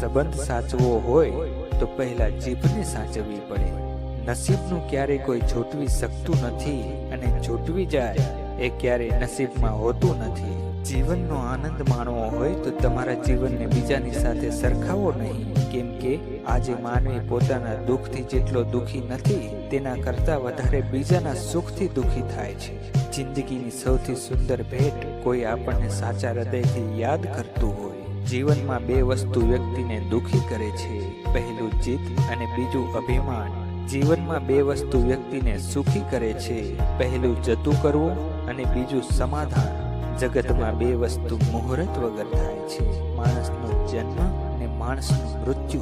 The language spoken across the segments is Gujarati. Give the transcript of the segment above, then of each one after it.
સંબંધ સાચવો હોય તો પહેલા જીભને સાચવવી પડે. નસીબનું ક્યારે કોઈ જોટવી શકતું નથી અને જોટવી જાય એ ક્યારે નસીબમાં હોતું નથી. જીવનનો આનંદ માણવો હોય તો તમારા જીવનને બીજાની સાથે સરખાવો નહીં. કેમ કે આજે માનવી પોતાના દુઃખથી જેટલો દુઃખી નથી, તેના કરતાં વધારે બીજાના સુખથી દુઃખી થાય છે. જિંદગીની સૌથી સુંદર ભેટ કોઈ આપણને સાચા હૃદયથી યાદ કરતું હોય. જીવનમાં બે વસ્તુ વ્યક્તિને દુઃખી કરે છે, પહેલું જીત અને બીજું અભિમાન. જીવનમાં બે વસ્તુ વ્યક્તિને સુખી કરે છે, પહેલું જતું કરવું અને બીજું સમાધાન. જગતમાં બે વસ્તુ મુહૂર્ત વગર થાય છે. માણસનો જન્મ માણસનું મૃત્યુ.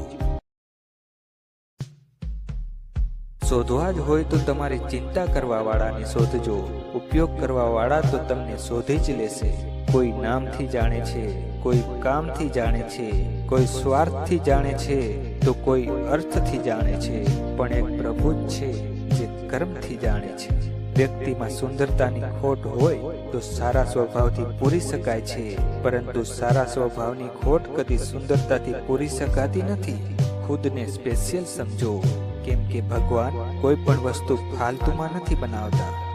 શોધવા જ હોય તો તમારે ચિંતા કરવા વાળાને શોધજો ઉપયોગ કરવા વાળા તો તમને શોધી જ લેશે. કોઈ નામથી જાણે છે, કોઈ કામથી જાણે છે, કોઈ સ્વાર્થથી જાણે છે, તો કોઈ અર્થથી જાણે છે. પણ એક પ્રભુ જ છે, જે કર્મથી જાણે છે. વ્યક્તિમાં સુંદરતાની ખોટ હોય તો સારા સ્વભાવથી પૂરી શકાય છે. પરંતુ સારા સ્વભાવની ખોટ કદી સુંદરતાથી પૂરી શકાતી નથી. ખુદને સ્પેશિયલ સમજો. કેમ કે ભગવાન કોઈ પણ વસ્તુ ફાલતુમાં નથી બનાવતા.